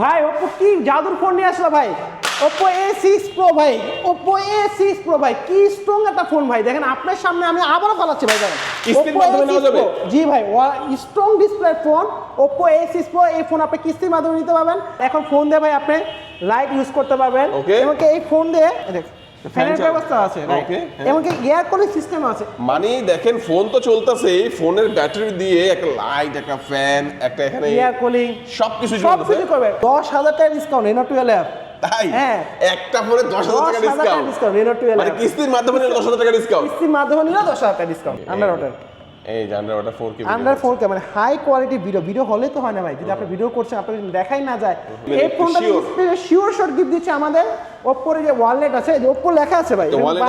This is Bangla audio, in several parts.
ভাই ওপো কি জাদুর ফোন নিয়ে আসলো ভাই? ওপো এ সিক্স প্রো ভাই ওপো এ সিক্স প্রো ভাই কি স্ট্রং একটা ফোন ভাই। দেখেন আপনার সামনে আমি আবারও পালাচ্ছি ভাই দেখেন কিস্তির Oppo মাধ্যমে নেওয়া A6 যাবে? Pro, জি ভাই strong display phone Oppo A six pro এই ফোন আপনি কিস্তির মাধ্যমে নিতে পারবেন। এখন ফোন দিয়ে ভাই আপনি লাইট ইউজ করতে পারবেন. এই ফোন দিয়ে দেখেন দেখ ফ্যানের ব্যবস্থা আছে right? Okay, হ্যাঁ। এমনকি এয়ার কুলিং সিস্টেম আছে। মানে দেখেন ফোন তো চলতেছে ফোনের ব্যাটারি দিয়ে একটা লাইট একটা ফ্যান একটা এখানে এয়ার কুলিং সবকিছু সব করবে। দশ হাজার টাকা ডিসকাউন্ট এনো টুয়েলভ তাই? হ্যাঁ। একটা ফোনে দশ হাজার টাকা দশ হাজার টাকা ডিসকাউন্ট ডিসকাউন্ট টুয়েলভ মানে কিস্তির মাধ্যমে নিলে দশ হাজার টাকা ডিসকাউন্ট কিস্তির মাধ্যমে নিলে দশ হাজার টাকা ডিসকাউন্ট আন্ডার ওয়াটার এই যে under water four K under four K মানে হাই কোয়ালিটি ভিডিও ভিডিও হলে তো হয় না ভাই যদি আপনি ভিডিও করছেন আপনাকে যদি দেখাই না যায় মানে এই ফোনটা sure। শিওর গিফট দিচ্ছে আমাদের। ওপ্পোর যে ওয়ালেট আছে যে ওপ্পো লেখা আছে ভাই wallet।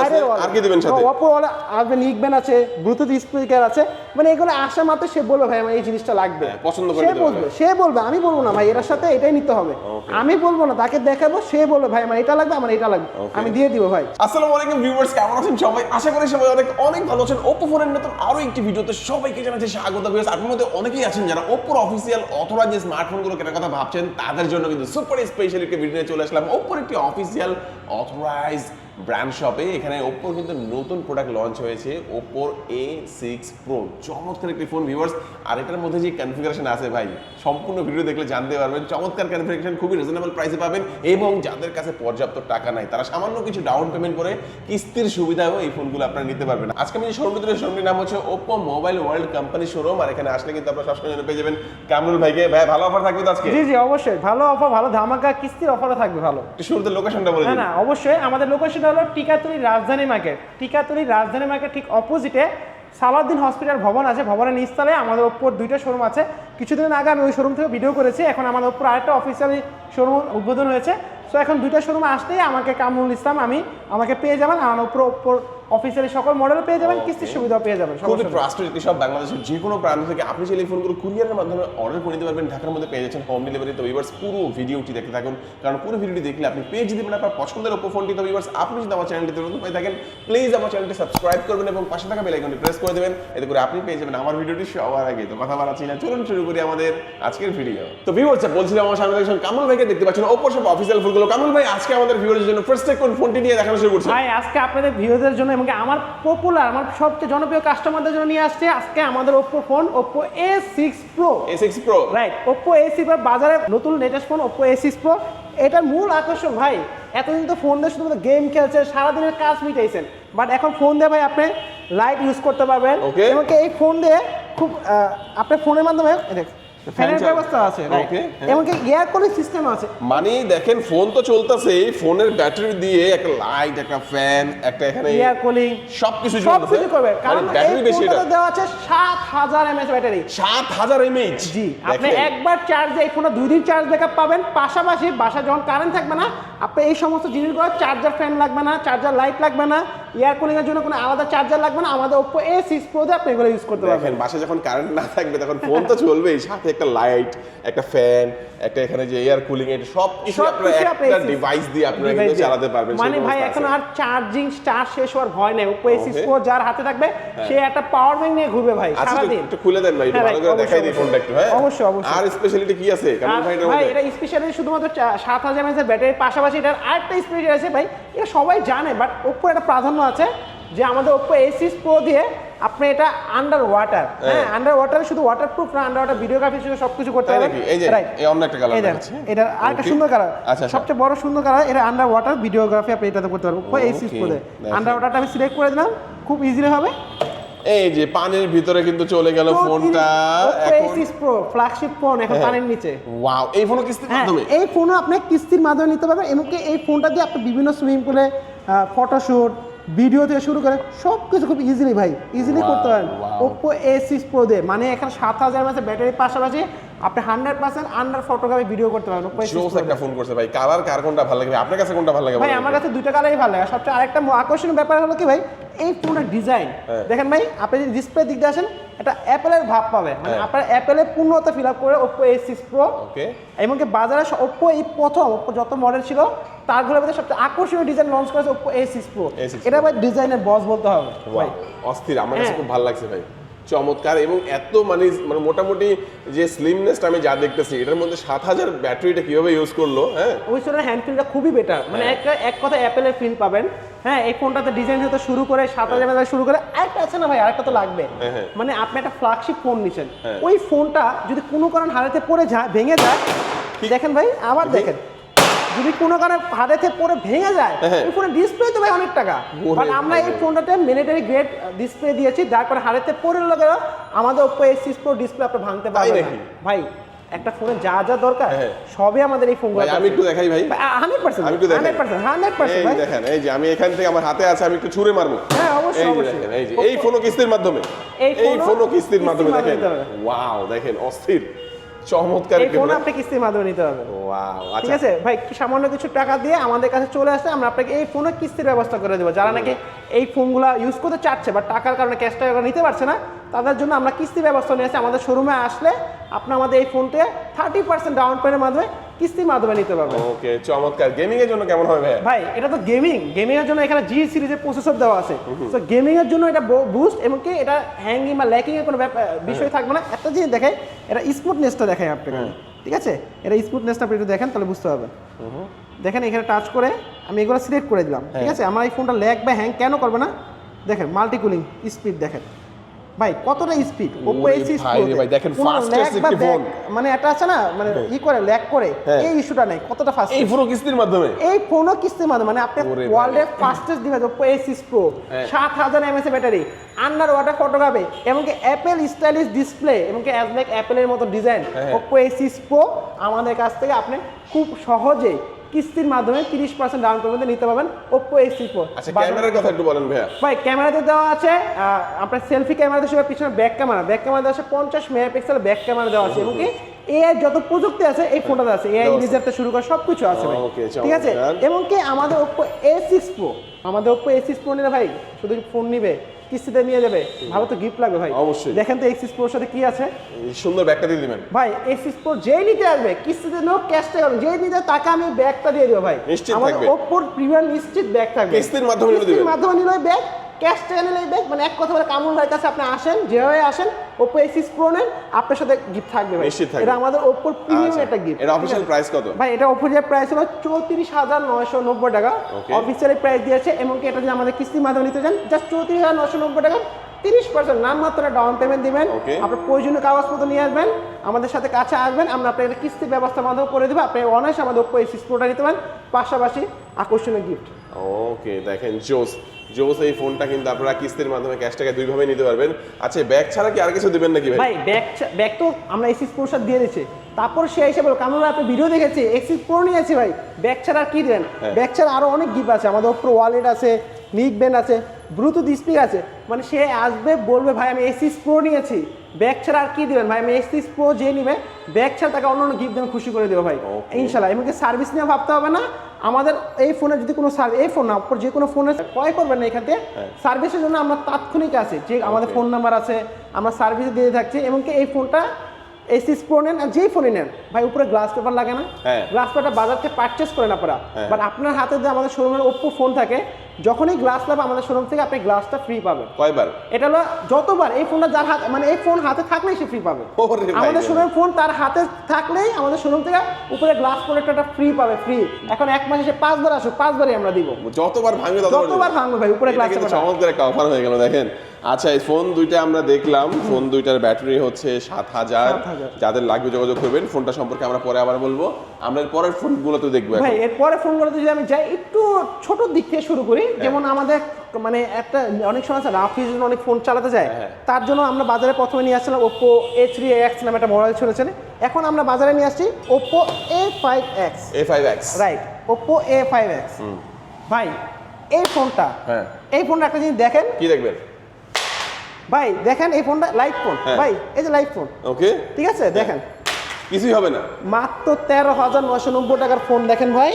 আর কি দিবেন সাথে? ওপ্পো ওয়ালেট আসবে নিকবেন আছে ব্লুটুথ স্পিকার আছে মানে এগুলো আসা মাত্র সে বলবে ভাই আমার এই জিনিসটা লাগবে। হ্যাঁ, পছন্দ করে সে বলবে সে বলবে আমি বলব না ভাই এটার সাথে এটাই নিতে হবে। আমি বলব না তাকে দেখাবো সে বলবে ভাই আমার এটা লাগবে আমার এটা লাগবে। আমি দিয়ে দিব ভাই। আসসালামু আলাইকুম ভিউয়ার্স কেমন আছেন সবাই? আশা করি সবাই অনেক অনেক ভালো আছেন। Oppo ফোনের নতুন আরও একটি ভিডিওতে সবাইকে জানাচ্ছি স্বাগত ভিউয়ার্স আপনার মধ্যে অনেকেই আছেন যারা Oppo অফিসিয়াল অথরাইজ যে স্মার্টফোনগুলো কেনার কথা ভাবছেন তাদের জন্য কিন্তু সুপার স্পেশাল একটি ভিডিও চলে আসলাম। Oppo একটি অফিসিয়াল authorized ব্র্যান্ড শপে এখানে Oppo কিন্তু নতুন প্রোডাক্ট লঞ্চ হয়েছে ওপ্পোর এ সিক্স প্রো চমৎকার একটি ফোন ভিউয়ার্স আর এটার মধ্যে যে কনফিগারেশন আছে ভাই সম্পূর্ণ ভিডিও দেখলে জানতে পারবেন। চমৎকার কনফিগারেশন খুবই রিজনেবল প্রাইসে পাবেন এবং যাদের কাছে পর্যাপ্ত টাকা নাই তারা সামান্য কিছু ডাউন পেমেন্ট করে কিস্তির সুবিধাও এই ফোনগুলো আপনারা নিতে পারবেন। আজকে আমি যে শোরুমটি তুলে শোরুমটির নাম হচ্ছে Oppo mobile world company showroom আর এখানে আসলে কিন্তু আপনারা সবসময় পেয়ে যাবেন কামরুল ভাইকে। ভাই ভালো অফার থাকবে তো আজকে? জি জি অবশ্যই। ভালো অফার ভালো ধামাকা কিস্তির অফারও থাকবে ভালো। শুরুতে লোকেশনটা বলে না না অবশ্যই আমাদের লোকেশনটা হলো টিকাতুলি রাজধানী মার্কেট। টিকাতুলি রাজধানী মার্কেট ঠিক অপোজিটে সালাউদ্দিন হসপিটাল ভবন আছে। ভবনের নিস্তালে আমাদের ওপর দুইটা শোরুম আছে। কিছুদিন আগে আমি ওই শোরুম থেকে ভিডিও করেছি। এখন আমাদের ওপর আরেকটা অফিসিয়ালি শোরুম উদ্বোধন হয়েছে। সো এখন দুইটা শোরুম আসতেই আমাকে কামরুল ইসলাম, আমি, আমাকে পেয়ে যাবেন। আমার ওপর ওপর অফিসিয়ালি সকল মডেল পেয়ে যাবেন কিস্তির সুবিধাও পেয়ে যাবেন খুবই। ট্রাস্টেড একটি সব বাংলাদেশের যে কোনো প্রান্ত থেকে আপনি চাইলে এই ফোনগুলো কুরিয়ারের মাধ্যমে অর্ডার করে নিতে পারবেন ঢাকার মধ্যে পেয়ে যাচ্ছেন হোম ডেলিভারি তো ভিউয়ার্স পুরো ভিডিওটি দেখতে থাকুন কারণ পুরো ভিডিওটি দেখলে আপনি পেয়ে পারেন আপনার পছন্দের ওপো ফোনটি তো ভিউয়ার্স আপনি যদি আমার চ্যানেলটিতে নতুন পেয়ে থাকেন প্লিজ আমার চ্যানেলটি সাবস্ক্রাইব করবেন এবং পাশে থাকা বেল আইকনটি প্রেস করে দেবেন এতে করে আপনি পেয়ে যাবেন আমার ভিডিওটি সবার আগে। তো কথা বাড়াচ্ছি না চলুন শুরু করি আমাদের আজকের ভিডিও তো ভিউয়ার্স বলছিলাম আমার সামনে দেখছেন কামল ভাইকে দেখতে পাচ্ছেন ওপো সব অফিসিয়াল ফোনগুলো কামল ভাই আজকে আমাদের ভিউয়ার্সের জন্য ফার্স্ট কোন ফোনটি নিয়ে দেখানো শুরু করছে ভাই আজকে আপনাদের ভিউদের জন্য এবং আমার পপুলার আমার সবচেয়ে জনপ্রিয় কাস্টমারদের জন্য নিয়ে আসছে আজকে আমাদের Oppo phone Oppo A six pro A six pro right Oppo A six বাজারে নতুন latest phone Oppo A six pro এটার মূল আকর্ষণ ভাই এতদিন তো ফোন দিয়ে শুধুমাত্র গেম খেলছে সারাদিনের কাজ মিটাইছেন। বাট এখন ফোন দিয়ে ভাই আপনি লাইট ইউজ করতে পারবেন। এবং এই ফোন দিয়ে খুব আপনার ফোনের মাধ্যমে দেখ, ফ্যানের ব্যবস্থা আছে right? এমনকি এয়ার কুলিং সিস্টেম আছে। মানে দেখেন ফোন তো চলতেছে ফোনের ব্যাটারি দিয়ে একটা লাইট একটা ফ্যান একটা এখানে এয়ার কুলিং সবকিছু সব করবে। কারণ ব্যাটারি বেশি এটা। দেওয়া আছে সাত হাজার এমএএচ ব্যাটারি সাত হাজার এমএইচ জি আপনি একবার চার্জে ফোনে দুই দিন চার্জ ব্যাকআপ পাবেন। পাশাপাশি বাসা যখন কারেন্ট থাকবে না আপনি এই সমস্ত জিনিসগুলো চার্জার ফ্যান লাগবে না চার্জার লাইট লাগবে না এয়ার কুলিং এর জন্য কোনো আলাদা চার্জার লাগবে না। আমাদের প্রোতে আপনি এগুলো ইউজ করতে পারবেন। বাসায় যখন কারেন্ট না থাকবে তখন ফোন তো চলবেই। সাথে একটা লাইট একটা ফ্যান একটা এখানে যে এয়ার কুলিং এটা সব কিছু আপনারা একটা ডিভাইস দিয়ে আপনারা device কিন্তু চালাতে পারবেন মানে ভাই এখন আর চার্জিং স্টার শেষ হওয়ার ভয় নেই। যার হাতে থাকবে সে একটা পাওয়ার ব্যাংক নিয়ে ঘুরবে ভাই আচ্ছা একটু- খুলে দেন ভাই হ্যাঁ, ভালো করে দেখাই দিই ফোনটা একটু হ্যাঁ? অবশ্যই, অবশ্যই। আর স্পেশালিটি কি আছে? আর ভাই ভাই এটা স্পেশালি শুধুমাত্র চা- সাত হাজার এমএস এর ব্যাটারির পাশাপাশি এটার আরেকটা স্পেশাল আছে ভাই। এটা সবাই জানে বাট ওপ্পো একটা প্রাধান্য আছে যে আমাদের ওপ্পো এ সিক্স প্রো দিয়ে আপনি এটা আন্ডার ওয়াটার হ্যাঁ আন্ডার ওয়াটারে শুধু ওয়াটার প্রুফ না আন্ডার ওয়াটার ভিডিওগ্রাফি শুধু সবকিছু করতে পারবেন এই যে. এই অন্য একটা দেখেন, দেখাচ্ছে। এটা আরেকটা Okay. সুন্দর কালার আচ্ছা, আচ্ছা। সবচেয়ে বড় সুন্দর কালার এটা আন্ডার ওয়াটার ভিডিওগ্রাফি আপনি এটাতে করতে পারবেন ওপ্পো এ সিক্স Okay, প্রোতে আন্ডার ওয়াটারটা আমি সিলেক্ট করে দিলাম খুব ইজিলি হবে এই যে পানির ভিতরে কিন্তু চলে গেল ফোনটা এখন প্রো ফ্ল্যাগশিপ ফোন এখন হ্যাঁ। পানির নিচে ওয়াও এই ফোনও কিস্তির হ্যাঁ মাধ্যমে এই ফোনও আপনি কিস্তির মাধ্যমে নিতে পারবেন এমনকি এই ফোনটা দিয়ে আপনি বিভিন্ন সুইমিং পুলে ফটোশুট ভিডিও থেকে শুরু করে সব কিছু খুব ইজিলি ভাই ইজিলি করতে পারেন. ওপ্পো এ সিক্স প্রো দিয়ে মানে এখানে সাত হাজার মাসে ব্যাটারির পাশাপাশি আপনি hundred percent under photography video করতে পারেন জোস একটা ফোন করছে ভাই কালার কার কোনটা ভালো লাগে আপনার কাছে কোনটা ভালো লাগে ভাই আমার কাছে দুইটা কালারই ভালো লাগে। সবচেয়ে আরেকটা আকর্ষণীয় ব্যাপার হলো কি ভাই এই ফোনের ডিজাইন হ্যাঁ। দেখেন ভাই আপনি যদি ডিসপ্লে দিক দিয়ে আসেন এটা অ্যাপেলের ভাব পাবে। মানে হ্যাঁ। আপনার অ্যাপেলের পূর্ণতা ফিল আপ করে ওপ্পো এ সিক্স প্রো এমনকি বাজারে ওপ্পো এই প্রথম ওপ্পো যত মডেল ছিল তারগুলোর মধ্যে সবচেয়ে আকর্ষণীয় ডিজাইন লঞ্চ করেছে প্রো A6 Pro। এটা ভাই ডিজাইনের বস বলতে হবে। ভাই অস্থির। আমার কাছে হ্যাঁ। খুব ভালো লাগছে ভাই। চমৎকার এবং এত মানে মানে মোটামুটি যে স্লিমনেসটা আমি যা দেখতেছি এটার মধ্যে সাত হাজার ব্যাটারিটা কীভাবে ইউজ করল হ্যাঁ? ওই সময় হ্যান্ড ফিলটা খুবই বেটার মানে একটা এক কথা অ্যাপেলের ফিল পাবেন। হ্যাঁ এই ফোনটাতে ডিজাইন হতে শুরু করে সাত হাজার টাকা শুরু করে আরেকটা আছে না ভাই আরেকটা তো লাগবে। হ্যাঁ, হ্যাঁ। মানে আপনি একটা ফ্ল্যাগশিপ ফোন নিছেন। হ্যাঁ। ওই ফোনটা যদি কোনো কারণ হারাতে পড়ে যায় ভেঙে যায় দেখেন ভাই আবার দেখেন। যদি কোনো কারণে হারাতে পরে ভেঙে যায় হ্যাঁ। ওই ফোনের ডিসপ্লে তো ভাই অনেক টাকা। বাট আমরা এই ফোনটাতে মিলিটারি গ্রেড ডিসপ্লে দিয়েছি যার কারণে হারাতে পরে গেল আমাদের Oppo S six pro display আপনি ভাঙতে পারবেন ভাই একটা ফোনে যা যা দরকার হ্যাঁ। সবই আমাদের এই ফোনগুলো আমি একটু দেখাই ভাই। হান্ড্রেড পার্সেন্ট আমি একটু দেখাই। হান্ড্রেড পার্সেন্ট হান্ড্রেড পার্সেন্ট এই ভাই। দেখেন এই যে আমি এখান থেকে আমার হাতে আছে আমি একটু ছুঁড়ে মারবো। হ্যাঁ, অবশ্যই, এই যে অবশ্যই। দেখেন এই যে এই ফোনও কিস্তির মাধ্যমে। এই ফোনও কিস্তির মাধ্যমে দেখেন। ওয়াও দেখেন অস্থির। চমৎকার এই ফোন। আপনি কিস্তির মাধ্যমে নিতে হবে। ওয়াও ঠিক আচ্ছা আছে? ভাই কি সামান্য কিছু টাকা দিয়ে আমাদের কাছে চলে আসলে আমরা আপনাকে এই ফোনে কিস্তির ব্যবস্থা করে দেবো। যারা নাকি এই ফোনগুলো ইউজ করতে চাচ্ছে বা টাকার কারণে ক্যাশ টাকা নিতে পারছে না তাদের জন্য আমরা কিস্তির ব্যবস্থা নিয়ে আসি। আমাদের শোরুমে আসলে আপনি আমাদের এই ফোনটা থার্টি পার্সেন্ট ডাউন পেমেন্টের মাধ্যমে কিস্তির মাধ্যমে নিতে পারবেন। ওকে চমৎকার। গেমিং এর জন্য কেমন হবে ভাই ভাই এটা তো গেমিং গেমিং এর জন্য এখানে জি সিরিজের প্রসেসর দেওয়া আছে। তো গেমিং এর জন্য এটা বুস্ট এবং কি এটা হ্যাঙ্গিং বা ল্যাকিং এর কোনো বিষয় থাকবে না। একটা জিনিস দেখাই এটা স্মুথনেসটা দেখাই আপনাকে। ঠিক আছে? এটা স্মুথনেসটা আপনি একটু দেখেন তাহলে বুঝতে পারবেন। দেখেন এখানে টাচ করে আমি এগুলো সিলেক্ট করে দিলাম। ঠিক আছে? আমার এই ফোনটা ল্যাগ বা হ্যাং কেন করবে না? দেখেন মাল্টি কুলিং স্পিড দেখেন। ভাই কতটা স্পিড ওপো এসি ভাই দেখেন একটি। মানে এটা আছে না মানে ই করে ল্যাগ করে হ্যাঁ। এই ইস্যুটা নেই কতটা ফাস্ট এই ফোনও কিস্তির মাধ্যমে এই ফোনও কিস্তির মাধ্যমে মানে আপনি। ওয়ার্ল্ডের ফাস্টেস্ট ডিভাইস ওপো এসিস প্রো হ্যাঁ। সাত হাজার MS battery under water photography এমনকি অ্যাপেল স্টাইলিশ ডিসপ্লে এমনকি অ্যাজ লাইক অ্যাপেলের মতো ডিজাইন। ওপো এসিস প্রো আমাদের কাছ থেকে আপনি খুব সহজেই কিস্তির মাধ্যমে তিরিশ পার্সেন্ট ডাউন পেমেন্টে নিতে পারবেন ওপো এসি প্রো আচ্ছা ক্যামেরার কথা একটু বলেন ভাইয়া। ভাই ক্যামেরাতে দেওয়া আছে আপনার সেলফি ক্যামেরা হিসেবে পিছনে ব্যাক ক্যামেরা ব্যাক ক্যামেরা দেওয়া আছে পঞ্চাশ মেগাপিক্সেল ব্যাক ক্যামেরা দেওয়া আছে এবং কি এআই যত প্রযুক্তি আছে এই ফোনটাতে আছে। এআই। রিজার্ভতে শুরু করে সব কিছু আছে ভাই। ঠিক আছে। এবং কি আমাদের ওপো এ সিক্স প্রো আমাদের ওপো এ সিক্স প্রো নিলে ভাই শুধু ফোন নিবে? কিস্তিতে নিয়ে যাবে? ভালো তো গিফট লাগবে ভাই। অবশ্যই। দেখেন তো এক্সিস প্রোর সাথে কি আছে? সুন্দর ব্যাগটা দিয়ে দিবেন। ভাই এক্সিস প্রো যেই নিতে আসবে কিস্তিতে নো ক্যাশ টাকা যেই নিতে টাকা আমি ব্যাগটা দিয়ে দেবো ভাই। নিশ্চিত আমাদের। ওপ্পোর প্রিমিয়াম নিশ্চিত ব্যাগ থাকবে। কিস্তির মাধ্যমে দিবেন কিস্তির মাধ্যমে নিলে ব্যাগ ক্যাশ নিলে ব্যাগ মানে এক কথা বলে কামুল ভাইয়ের কাছে আপনি আসেন যেভাবে আসেন ওপো এ সিক্স প্রো নেন আপনার সাথে গিফট থাকবে ভাই। নিশ্চিত থাকবে। এটা আমাদের ওপোর প্রিমিয়াম আচ্ছা, একটা গিফট এটা অফিসিয়াল প্রাইস কত? ভাই এটা অফিসিয়াল প্রাইস হলো চৌত্রিশ হাজার নয়শো নব্বই টাকা। অফিসিয়াল অফিসিয়ালি প্রাইস দিয়েছে এমনকি এটা যদি আমাদের কিস্তির মাধ্যমে নিতে চান জাস্ট চৌত্রিশ হাজার নয়শো নব্বই টাকা। তিরিশ পার্সেন্ট নামমাত্র ডাউন পেমেন্ট দিবেন। আপনার প্রয়োজনীয় কাগজপত্র নিয়ে আসবেন আমাদের সাথে কাছে আসবেন আমরা আপনার কিস্তির ব্যবস্থার মাধ্যমে করে দেবো। আপনি অনায়াসে আমাদের ওপো এসিস প্রোটা নিতে পারেন পাশাপাশি আকর্ষণীয় গিফট ওকে দেখেন জোস জোস এই ফোনটা কিন্তু আপনারা কিস্তির মাধ্যমে ক্যাশ টাকা দুইভাবে নিতে পারবেন। আচ্ছা ব্যাগ ছাড়া কি আর কিছু দিবেন নাকি ভাই? ভাই ব্যাগ ব্যাগ তো আমরা এসিস প্রোর দিয়ে দিচ্ছি। তারপর সে এসে বলো কারণ আপনি ভিডিও দেখেছি? এক্সিস প্রো নিয়েছি ভাই। ব্যাগ ছাড়া আর কি দেন। ব্যাগ ছাড়া আরও অনেক গিফট আছে। আমাদের ওপর ওয়ালেট আছে নিক ব্যান্ড আছে। ব্লুটুথ স্পিক আছে। মানে সে আসবে বলবে ভাই আমি এসিস প্রো নিয়েছি। ব্যাগ ছাড়া আর কি দিবেন? ভাই আমি এসিস প্রো যে নিবে ব্যাগ ছাড়া তাকে অন্য অন্য গিফট দেবেন খুশি করে দেবো ভাই। ইনশাল্লাহ। এমনকি সার্ভিস নিয়ে ভাবতে হবে না। আমাদের এই ফোনে যদি কোনো সার্ভিস এই ফোন না যে কোনো ফোনে ক্রয় করবেন না এখান থেকে হ্যাঁ। সার্ভিসের জন্য আমরা তাৎক্ষণিক আছে। যে আমাদের ফোন নাম্বার আছে আমরা সার্ভিস দিয়ে থাকছি। এমনকি এই ফোনটা এসিস প্রো নেন আর যেই ফোনে নেন ভাই উপরে গ্লাস পেপার লাগে না। হ্যাঁ। গ্লাস পেপারটা বাজার থেকে পারচেস করেন আপনারা। হ্যাঁ। বাট আপনার হাতে যে আমাদের শোরুমের ওপ্পো ফোন থাকে যখনই গ্লাস লাভ আমাদের শোরুম থেকে আপনি গ্লাসটা ফ্রি পাবেন। কয়বার? এটা হলো যতবার এই ফোনটা যার হাতে মানে এই ফোন হাতে থাকলেই সে ফ্রি পাবে। আমাদের। শোরুমের ফোন তার হাতে থাকলেই আমাদের শোরুম থেকে উপরে গ্লাস প্রোটেক্টরটা ফ্রি পাবে ফ্রি এখন এক মাসে সে পাঁচবার আসুক পাঁচবারই আমরা দিব। যতবার ভাঙবে ততবার ভাঙবে ভাই উপরে গ্লাস চমৎকার একটা অফার হয়ে গেল দেখেন। আচ্ছা এই ফোন দুইটা আমরা দেখলাম। ফোন দুইটার ব্যাটারি হচ্ছে সাত হাজার। 7,000 যাদের লাগবে যোগাযোগ করবেন ফোনটা সম্পর্কে আমরা পরে আবার বলব। আমরা এর পরের ফোনগুলো তো দেখব ভাই এখন। এরপরে ফোনগুলোতে যদি আমি যাই একটু ছোট দিক থেকে শুরু করি। হ্যাঁ। যেমন আমাদের মানে একটা অনেক সময় আছে রাফ ইউজের অনেক ফোন চালাতে যায় হ্যাঁ। তার জন্য আমরা বাজারে প্রথমে নিয়ে আসছিলাম ওপ্পো এ থ্রি এক্স নামে একটা মডেল চলেছে এখন আমরা বাজারে নিয়ে আসছি Oppo A five X A five X right Oppo A five X ভাই এই ফোনটা হ্যাঁ। এই ফোনটা একটা জিনিস দেখেন। কি দেখবেন? ভাই দেখেন এই ফোনটা ফোন হ্যাঁ। ভাই এই যে লাইট ফোন ওকে ঠিক আছে? দেখেন। কিছুই হবে না। মাত্র তেরো হাজার নয়শো নব্বই টাকার ফোন দেখেন ভাই।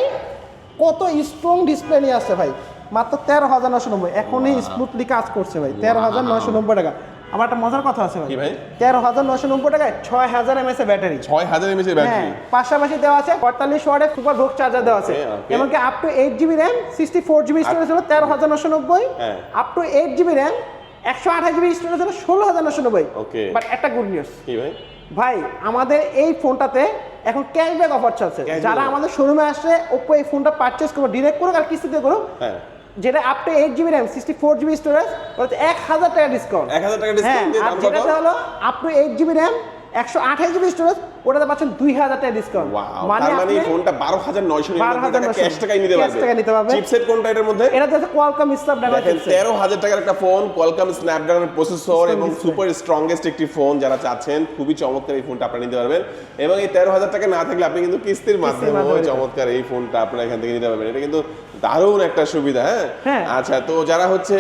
কত স্ট্রং ডিসপ্লে নিয়ে আসছে ভাই। মাত্র তেরো হাজার নয়শো নব্বই। এখনই স্মুথলি কাজ করছে ভাই। তেরো হাজার নয়শো নব্বই টাকা। আমার একটা মজার কথা আছে কি ভাই? তেরো হাজার নয়শো নব্বই টাকায় ছয় হাজার এমএস এর ব্যাটারি ছয় হাজার এমএচের হ্যাঁ ব্যাটারি পাশাপাশি দেওয়া আছে পঁয়তাল্লিশ ওয়ার্ডের সুপার ভোগ চার্জার দেওয়া আছে. এমনকি up to eight GB RAM sixty four GB storage হলো তেরো হাজার নশো নব্বই। হ্যাঁ। Up to eight GB RAM একশো আঠাশ জিবি স্টোরেজ হলো ষোলো হাজার নশো নব্বই. বাট একটা গুড নিউজ কি ভাই? ভাই আমাদের এই ফোনটাতে এখন ক্যাশব্যাক অফার চলছে। যারা আমাদের শোরুমে আসে ওপো এই ফোনটা পারচেস করব ডিরেক্ট করুক আর কিস্তিতে করুক হ্যাঁ। যেটা up to eight GB RAM sixty four GB storage এক হাজার টাকা ডিসকাউন্ট এক হাজার টাকা হ্যাঁ ডিসকাউন্ট দিয়ে আর যেটা হলো up to eight GB RAM একশো আঠাশ জিবি স্টোরেজ ওটাতে পাচ্ছেন দুই হাজার টাকা ডিসকাউন্ট মানে এই ফোনটা বারো হাজার নয়শো টাকা 12,999 ক্যাশ টাকায় নিতে পারবে। টাকায় নিতে পারবে। চিপসেট কোনটা এটার মধ্যে? হচ্ছে কোয়ালকম স্ন্যাপড্রাগন তেরো হাজার টাকার একটা ফোন কোয়ালকম স্ন্যাপড্রাগন প্রসেসর এবং সুপার স্ট্রংগেস্ট একটি ফোন যারা চাচ্ছেন খুবই চমৎকার এই ফোনটা আপনারা নিতে পারবেন। এবং এই তেরো হাজার টাকা না থাকলে আপনি কিন্তু কিস্তির মাধ্যমে চমৎকার এই ফোনটা আপনারা এখান থেকে নিতে পারবেন। এটা কিন্তু দারুণ একটা সুবিধা হ্যাঁ? হ্যাঁ। আচ্ছা তো যারা হচ্ছে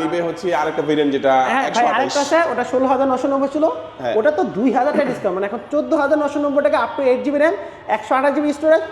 নিবে হচ্ছে আরেকটা ভেরিয়েন্ট যেটা হ্যাঁ আরেকটা আছে ওটা ষোলো হাজার নশো নব্বই ছিল। হ্যাঁ। ওটা তো দুই হাজার টাকা ডিসকাউন্ট মানে এখন চোদ্দ হাজার নশো নব্বই টাকা up to eight GB RAM একশো আঠাশ জিবি স্টোরেজ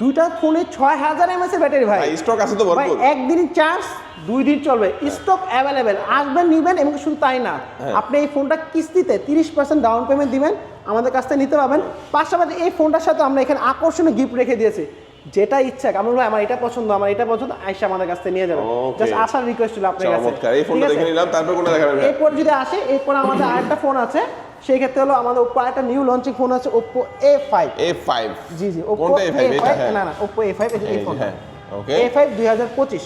দুইটা ফোনে ছয় হাজার এমএস এর ব্যাটারি ভাই। স্টক আছে তো ভাই একদিন চার্জ দুই দিন চলবে। স্টক অ্যাভেলেবেল আসবেন নিবেন এবং শুধু তাই না। আপনি এই ফোনটা কিস্তিতে তিরিশ পার্সেন্ট ডাউন পেমেন্ট দিবেন আমাদের কাছ থেকে নিতে পারবেন। পাশাপাশি এই ফোনটার সাথে আমরা এখানে আকর্ষণীয় গিফট রেখে দিয়েছি। যেটা ইচ্ছা ভাই আমার এটা পছন্দ আমার এটা পছন্দ আইসা আমাদের কাছে নিয়ে যাবেন জাস্ট আসার রিকোয়েস্ট ছিল আপনার কাছে। চমৎকার। এই ফোনটা দেখে নিলাম তারপর কোনটা দেখাবেন? এরপর যদি আসে এরপর আমাদের আরেকটা ফোন আছে। সেই ক্ষেত্রে হলো আমাদের ওপো একটা নিউ লঞ্চিং ফোন আছে Oppo A five A5 G G Oppo A A5 এটা ফাইভ না না ওপো এ ফাইভ এই এই যে, ফোন হ্যাঁ ওকে এ ফাইভ দুই হাজার পঁচিশ।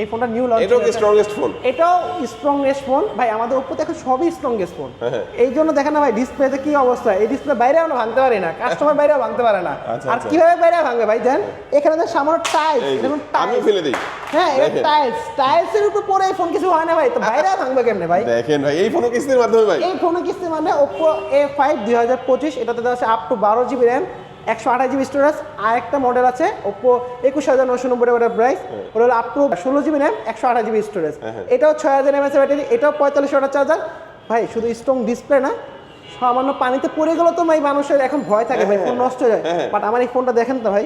এই ফোনটা নিউ লঞ্চ এটাও কি স্ট্রংগেস্ট ফোন এটাও স্ট্রংগেস্ট ফোন ভাই আমাদের ওপো এখন সবই স্ট্রংগেস্ট ফোন হ্যাঁ। এই জন্য দেখেন না ভাই ডিসপ্লেতে কি অবস্থা? এই ডিসপ্লে বাইরে আমরা ভাঙতে পারি না। কাস্টমার বাইরেও ভাঙতে পারে না। আচ্ছা, আর আচ্ছা। কীভাবে বাইরে ভাঙবে ভাই দেন এখানে সামান্য টাইলস যে, টাইলস ফেলে দিই। হ্যাঁ এটা টাইলস টাইলসের উপর পরে এই ফোন কিছু হয় না ভাই। তো বাইরে ভাঙবে কেমনে ভাই? দেখেন ভাই এই ফোনও কিস্তির মাধ্যমে ভাই। এই ফোনের কিস্তি মানে ওপো এ ফাইভ দুই হাজার পঁচিশ। এটাতে দেওয়া আছে আপ টু বারো জিবি র্যাম একশো আঠাশ জিবি স্টোরেজ আর একটা মডেল আছে ওপো একুশ হাজার নশো নব্বই টাকার প্রাইস ওটা হলো আপ টু ষোলো জিবি র্যাম একশো আঠাশ জিবি স্টোরেজ হ্যাঁ। এটাও ছয় হাজার এমএস ব্যাটারি এটাও পঁয়তাল্লিশ ওয়াটার চার্জার ভাই শুধু স্ট্রং ডিসপ্লে না সামান্য পানিতে পড়ে গেলেও তো ভাই মানুষের এখন ভয় থাকে ভাই ফোন নষ্ট হয়ে যায়। হ্যাঁ। বাট আমার এই ফোনটা দেখেন তো ভাই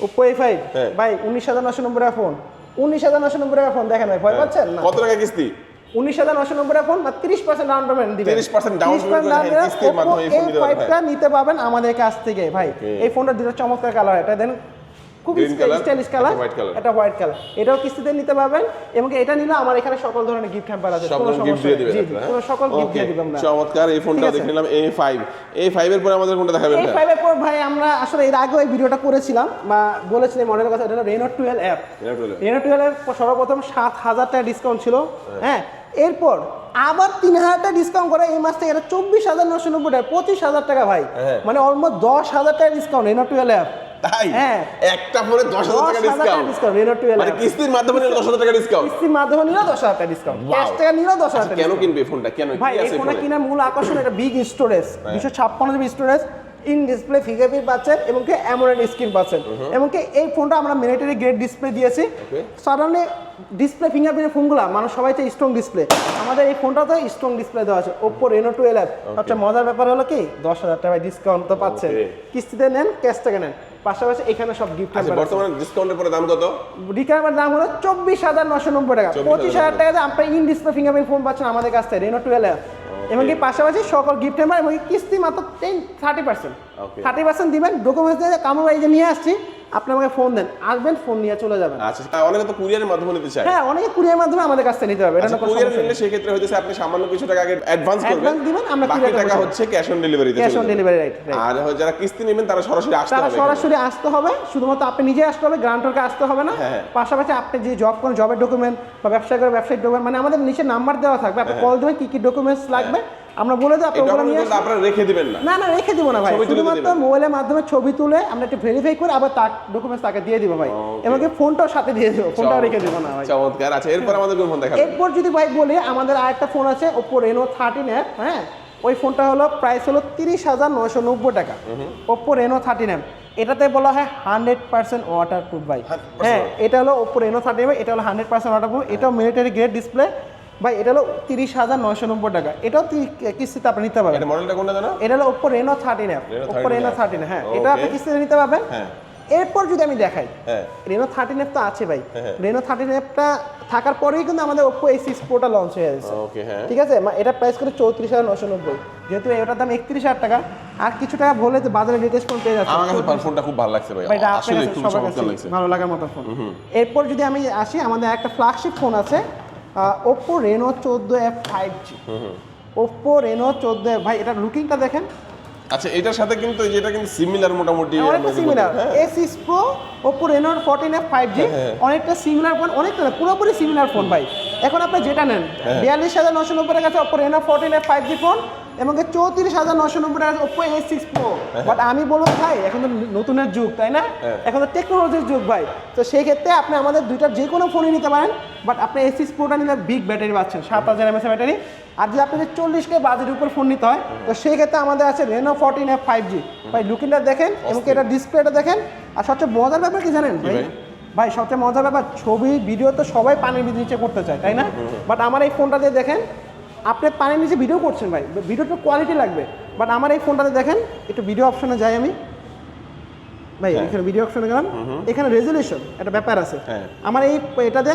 ওপো এ ফাইভ হ্যাঁ। ভাই উনিশ হাজার নশো নব্বই টাকা ফোন উনিশ হাজার নশো নব্বই টাকা ফোন দেখেন ভাই ভয় পাচ্ছেন? না। কত টাকা কিস্তি? উনিশ হাজার নশো নব্বই ফোন বা তিরিশ পার্সেন্ট ডাউন পেমেন্ট দিবেন। 30% down payment করে কিস্তির মাধ্যমে এই ফোন নিতে পারবেন আমাদের কাছ থেকে ভাই। এই ফোনটা দুটো চমৎকার কালার এটা দেন খুব স্টাইলিশ কালার। এটা হোয়াইট কালার এটাও কিস্তিতে নিতে পারবেন এবং এটা নিলে আমার এখানে সকল ধরনের গিফট হ্যাম্পার আছে। সকল গিফট দিয়ে দিবেন আপনারা, সকল হ্যাঁ? গিফট দিয়ে দিবেন চমৎকার এই ফোনটা দেখে নিলাম A5 A5 এর পরে আমাদের কোনটা দেখাবেন এই ভাই? ফাইভের পর ভাই আমরা আসলে এর আগে এই ভিডিওটা করেছিলাম বা বলেছিলাম মডেলের কথা এটা হলো Reno twelve F Reno 12 Reno twelve সর্বপ্রথম সাত হাজার টাকা ডিসকাউন্ট ছিল হ্যাঁ? এরপর আবার তিন হাজার টাকা ডিসকাউন্ট করে এই মাস থেকে এটা চব্বিশ হাজার নশো নব্বই টাকা পঁচিশ হাজার টাকা ভাই। হ্যাঁ। মানে অলমোস্ট দশ হাজার টাকা ডিসকাউন্ট রেনো টুয়েলভ অ্যাপ তাই। একটা ফোনে দশ হাজার টাকা ডিসকাউন্ট ডিসকাউন্ট রেনো টুয়েলভ মানে কিস্তির মাধ্যমে নিলে 10000 টাকা ডিসকাউন্ট কিস্তির মাধ্যমে নিলেও দশ হাজার টাকা ডিসকাউন্ট ক্যাশ টাকা নিলেও দশ হাজার টাকা কেন কিনবে ফোনটা? কেন? ভাই কি এই আছে ফোনে ফোনে? কিনা মূল আকর্ষণ এটা বিগ স্টোরেজ হ্যাঁ। দুশো ছাপ্পান্ন GB storage in display fingerprint পাচ্ছেন এবং কি অ্যামোলেড স্ক্রিন পাচ্ছেন। এবং কি এই ফোনটা আমরা মিলিটারি গ্রেড ডিসপ্লে দিয়েছি। Okay. ডিসপ্লে ফিঙ্গারপ্রিন্ট ফোনগুলো মানুষ সবাই চাই স্ট্রং ডিসপ্লে আমাদের এই ফোনটাতে স্ট্রং ডিসপ্লে দেওয়া আছে ওপো রেনো টুয়েলভ সবচেয়ে মজার ব্যাপার হলো কি দশ হাজার টাকা ডিসকাউন্ট তো পাচ্ছেন কিস্তিতে নেন ক্যাশ টাকা নেন। পাশাপাশি এখানে সব গিফট আচ্ছা বর্তমানে ডিসকাউন্টের পরে দাম কত? দাম হলো চব্বিশ হাজার নশো নব্বই টাকা। পঁচিশ হাজার টাকাতে আপনি ইন ডিসপ্লে ফিঙ্গারপ্রিন্ট ফোন পাচ্ছেন আমাদের কাছ থেকে রেনো টুয়েলভ এবং কি পাশাপাশি সকল গিফট এম্বার এবং কিস্তি মাত্র ten thirty percent thirty percent দিবেন ডকুমেন্টস দিয়ে কামড় এই যে নিয়ে আসছি আপনি আমাকে ফোন দেন আসবেন ফোন নিয়ে চলে যাবেন। আচ্ছা অনেকে তো কুরিয়ারের মাধ্যমে নিতে চায়। হ্যাঁ অনেকে কুরিয়ার মাধ্যমে আমাদের কাছ থেকে নিতে পারবে এটা আচ্ছা কুরিয়ার নিলে সেই ক্ষেত্রে হইতেছে আপনি সামান্য কিছু টাকা আগে অ্যাডভান্স করবেন। Advance দিবেন, আমরা বাকি টাকা হচ্ছে ক্যাশ অন ডেলিভারিতে ক্যাশ অন ডেলিভারি রাইট আর যারা কিস্তি নেবেন তারা সরাসরি আসতে হবে এখানে। সরাসরি আসতে হবে শুধুমাত্র আপনি নিজে আসতে হবে গ্রান্টরকে আসতে হবে না। হ্যাঁ, হ্যাঁ। পাশাপাশি আপনি যে জব করেন জবের ডকুমেন্ট বা ব্যবসা করে ব্যবসায়িক ডকুমেন্ট মানে আমাদের নিচে নাম্বার দেওয়া থাকবে। আপনি কল দেবেন কি কি ডকুমেন্টস লাগবে আমরা বলে দেবো আপনারা রেখে দিবেন না। না না রেখে দিব না ভাই। শুধুমাত্র মোবাইলের মাধ্যমে ছবি তুলে আমরা একটু ভেরিফাই করে আবার তার ডকুমেন্টস তাকে দিয়ে দিব ভাই. এবং ফোনটাও সাথে দিয়ে দিব ফোনটাও রেখে দিব না ভাই। চমৎকার। আচ্ছা এরপর আমাদের কোন ফোন দেখাবেন? এরপর যদি ভাই বলি আমাদের আরেকটা ফোন আছে ওপো রেনো থার্টিন এফ হ্যাঁ? ওই ফোনটা হলো প্রাইস হলো তিরিশ হাজার নয়শো নব্বই টাকা। ওপো রেনো থার্টিন এফ এটাতে বলা হয় হান্ড্রেড পার্সেন্ট ওয়াটার প্রুফ ভাই হ্যাঁ এটা হলো ওপো রেনো থার্টিন এটা হলো হান্ড্রেড পার্সেন্ট ওয়াটার প্রুফ এটাও মিলিটারি গ্রেড ডিসপ্লে ভাই এটা হলো তিরিশ হাজার নয়শো নব্বই টাকা। এটাও কিস্তিতে আপনি নিতে পারবেন। এটা মডেলটা কোনটা জানো? এটা হলো Oppo Reno thirteen Reno Oppo Reno thirteen হ্যাঁ। এটা আপনি কিস্তিতে নিতে পারবেন। হ্যাঁ। এরপর যদি আমি দেখাই রেনো থার্টিন এফ তো আছে ভাই। রেনো থার্টিন এফটা থাকার পরেই কিন্তু আমাদের ওপো এই সিক্স প্রোটা লঞ্চ হয়ে গেছে। হ্যাঁ। ঠিক আছে? এটা প্রাইস করে চৌত্রিশ হাজার নশো নব্বই। যেহেতু এটার দাম একত্রিশ হাজার টাকা আর কিছু টাকা বলে তো বাজারে লেটেস্ট ফোন পেয়ে যাচ্ছে। আমার কাছে ফোনটা খুব ভালো লাগছে ভাই। আসলে খুব চমৎকার লাগছে। ভালো লাগার মতো ফোন এরপর যদি আমি আসি আমাদের একটা ফ্ল্যাগশিপ ফোন আছে ওপ্পো রেনো চোদ্দ F five G Oppo Reno চোদ্দ এফ ভাই এটা লুকিংটা দেখেন আচ্ছা এটার সাথে কিন্তু যেটা কিন্তু সিমিলার মোটামুটি অনেকটা সিমিলার বলি, হ্যাঁ। A six pro Oppo Reno fourteen F five G. অনেকটা সিমিলার ফোন অনেকটা পুরোপুরি সিমিলার ফোন ভাই এখন আপনি যেটা নেন হ্যাঁ। বিয়াল্লিশ হাজার নশো নব্বই টাকা আছে Oppo Reno fourteen F five G phone এবং চৌত্রিশ হাজার নশো নব্বই টাকা Oppo A six pro but আমি বলব ভাই এখন তো নতুনের যুগ তাই না? হ্যাঁ। এখন তো টেকনোলজির যুগ ভাই। তো সেই ক্ষেত্রে আপনি আমাদের দুইটার যে কোনো ফোনই নিতে পারেন। বাট আপনি এ সিক্স প্রোটা নিলে বিগ ব্যাটারি পাচ্ছেন সাত হাজার এমএস ব্যাটারি আর যদি আপনাদের চল্লিশ কে বাজেটের উপর ফোন নিতে হয় তো সেই ক্ষেত্রে আমাদের আছে Reno fourteen F five G ভাই লুকিংটা দেখেন এবং এটা ডিসপ্লেটা দেখেন। আর সবচেয়ে মজার ব্যাপার কি জানেন ভাই? ভাই? ভাই সবচেয়ে মজার ব্যাপার ছবি ভিডিও তো সবাই পানির নিচে করতে চায় তাই না? বাট আমার এই ফোনটা দিয়ে দেখেন আপনি পানির নিচে ভিডিও করছেন ভাই। ভিডিওটা কোয়ালিটি লাগবে। বাট আমার এই ফোনটাতে দেখেন একটু ভিডিও অপশনে যাই আমি। ভাই হ্যাঁ। এখানে ভিডিও অপশনে গেলাম। এখানে রেজলিউশন একটা ব্যাপার আছে। হ্যাঁ। আমার এই এটাতে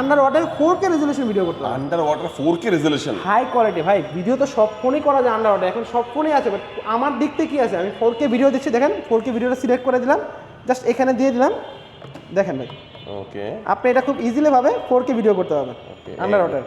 under water four K resolution video করতে হবে। Under water four K resolution high quality ভাই ভিডিও তো সব ফোনই করা যায় আন্ডার ওয়াটার এখন সব ফোনই আছে বাট আমার দিক থেকে কি আছে? আমি ফোর কে ভিডিও দিচ্ছি দেখেন ফোর কে ভিডিওটা সিলেক্ট করে দিলাম। জাস্ট এখানে দিয়ে দিলাম। দেখেন ভাই। ওকে আপনি এটা খুব ইজিলি ভাবে ফোর কে ভিডিও করতে পারবেন। আন্ডার ওয়াটার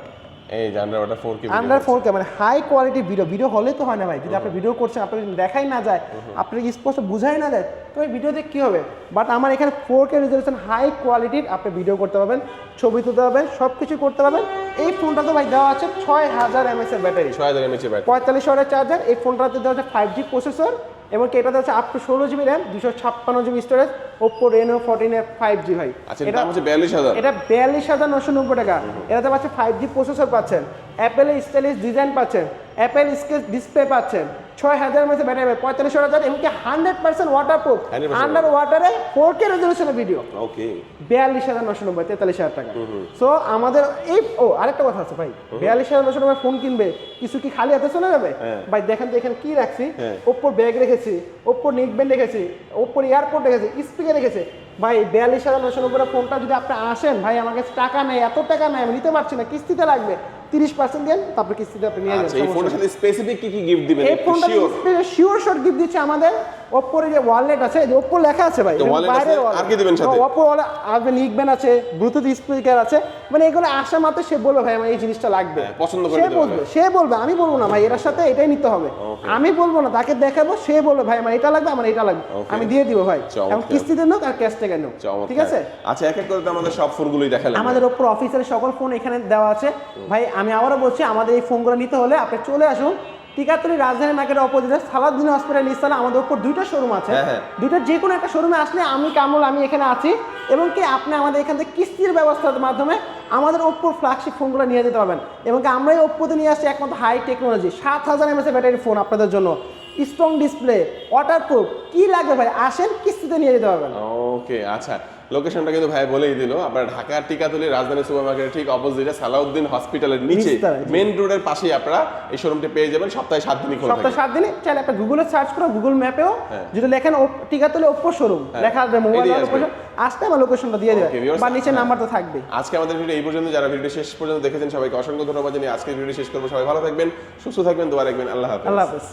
এই যে under water four K under four K মানে হাই কোয়ালিটি ভিডিও ভিডিও হলে তো হয় না ভাই। যদি আপনি ভিডিও করছেন আপনার দেখাই না যায় আপনার স্পষ্ট বোঝাই না যায় তো এই ভিডিওতে কী হবে? বাট আমার এখানে ফোর কে রেজলিউশন হাই কোয়ালিটির আপনি ভিডিও করতে পারবেন ছবি তুলতে পারবেন সব কিছু করতে পারবেন। এই ফোনটা তো ভাই দেওয়া আছে ছয় হাজার এমএস এর ব্যাটারি ছয় হাজার এমএচ ব্যাটারি পঁয়তাল্লিশ ওয়াটের চার্জার এই ফোনটাতে দেওয়া হচ্ছে ফাইভ জি প্রসেসর এবং এটাতে হচ্ছে আপ টু ষোলো জিবি র্যাম দুশো ছাপ্পান্ন GB storage Oppo Reno fourteen five G ভাই। আচ্ছা এটা হচ্ছে বিয়াল্লিশ হাজার। এটা বিয়াল্লিশ হাজার নশো নব্বই টাকা। এটাতে পাচ্ছে ফাইভ জি প্রসেসর পাচ্ছেন। অ্যাপেলের স্টাইলিশ ডিজাইন পাচ্ছেন। অ্যাপেল স্কেচ ডিসপ্লে পাচ্ছেন। ছয় হাজার মধ্যে ব্যাটারি হাজার এমনকি hundred percent water proof under ওয়াটারে ফোর কে রেজলিউশনের ভিডিও ওকে বিয়াল্লিশ হাজার নশো নব্বই তেতাল্লিশ হাজার টাকা। সো আমাদের এই ও আরেকটা কথা আছে ভাই। বিয়াল্লিশ হাজার নশো নব্বই ফোন কিনবে। কিছু কি খালি হাতে চলে যাবে? হ্যাঁ। ভাই দেখেন তো এখানে কি রাখছি। ওপ্পোর ব্যাগ রেখেছি ওপ্পোর নেকব্যান্ড রেখেছি ওপ্পোর এয়ারপোর্ট রেখেছি স্পিকার রেখেছে। ভাই বিয়াল্লিশ হাজার নশো নব্বই ফোনটা যদি আপনি আসেন ভাই আমার কাছে টাকা নেই এত টাকা নেই আমি নিতে পারছি না কিস্তিতে লাগবে। তিরিশ পার্সেন্ট দেন তারপর কিস্তিতে আপনি নিয়ে আচ্ছা এই ফোনের সাথে স্পেসিফিক কি কি গিফট দিবেন? এই ফোনটা শিওর গিফট দিচ্ছে আমাদের। যে ওয়ালেট আছে যে লেখা আছে ভাই আছে, আর কি দিবেন সাথে? ওয়ালেট আসবে নিকবেন আছে ব্লুটুথ স্পিকার আছে মানে এগুলো আসা মাত্র সে বলবে ভাই আমার এই জিনিসটা লাগবে। হ্যাঁ, পছন্দ করে সে বলবে সে বলবে আমি বলব না ভাই এটার সাথে এটাই নিতে হবে। আমি বলব না তাকে দেখাবো সে বলবে ভাই আমার এটা লাগবে আমার এটা লাগবে। আমি দিয়ে দিব ভাই। এবং কিস্তিতে নোক আর ক্যাশ থেকে নোক। ঠিক আছে? আচ্ছা এক এক করে আমাদের সব ফোনগুলোই দেখালেন আমাদের অফিসের সকল ফোন এখানে দেওয়া আছে। ভাই আমি আবারও বলছি আমাদের এই ফোনগুলো নিতে হলে আপনি চলে আসুন। টিকাতলি রাজধানী মার্কেটের অপোজিটে সালাদ্দিন হসপিটাল নিস্তালা আমাদের উপর দুইটা শোরুম আছে। হ্যাঁ, হ্যাঁ। যে কোনো একটা শোরুমে আসলে আমি কামল আমি এখানে আছি। এবং কি আপনি আমাদের এখান থেকে কিস্তির ব্যবস্থার মাধ্যমে আমাদের ওপ্পোর ফ্ল্যাগশিপ ফোনগুলো নিয়ে যেতে পারবেন। এবং কি আমরা এই ওপ্পোতে নিয়ে আসছি একমাত্র হাই টেকনোলজি সাত হাজার এমএসএ ব্যাটারি ফোন আপনাদের জন্য। স্ট্রং ডিসপ্লে ওয়াটারপ্রুফ কি লাগবে ভাই? আসেন কিস্তিতে নিয়ে যেতে পারবেন। ওকে আচ্ছা। লোকেশনটা কিন্তু ভাই বলেই দিল। আপনার ঢাকার টিকাতলি রাজধানী সুপার মার্কেটের ঠিক অপোজিটে সালাউদ্দিন হসপিটালের নিচে মেন রোডের পাশেই আপনারা এই শোরুমটি পেয়ে যাবেন। সপ্তাহে সাত দিনই খোলা সপ্তাহে সাত দিনে চাইলে একটা গুগলে সার্চ করো গুগল ম্যাপেও। যদি লেখেন টিকাতলি ওপ্পো শোরুম। লেখা আসবে। মোবাইল। আসতে আমার লোকেশনটা দিয়ে দেবে। বা নিচে। নাম্বার তো থাকবে। আজকে আমাদের ভিডিও এই পর্যন্ত। যারা ভিডিও শেষ পর্যন্ত দেখেছেন সবাইকে অসংখ্য ধন্যবাদ জানিয়ে আজকের ভিডিও শেষ করব। সবাই ভালো থাকবেন সুস্থ থাকবেন দোয়া রাখবেন। আল্লাহ হাফেজ। আল্লাহ হাফেজ।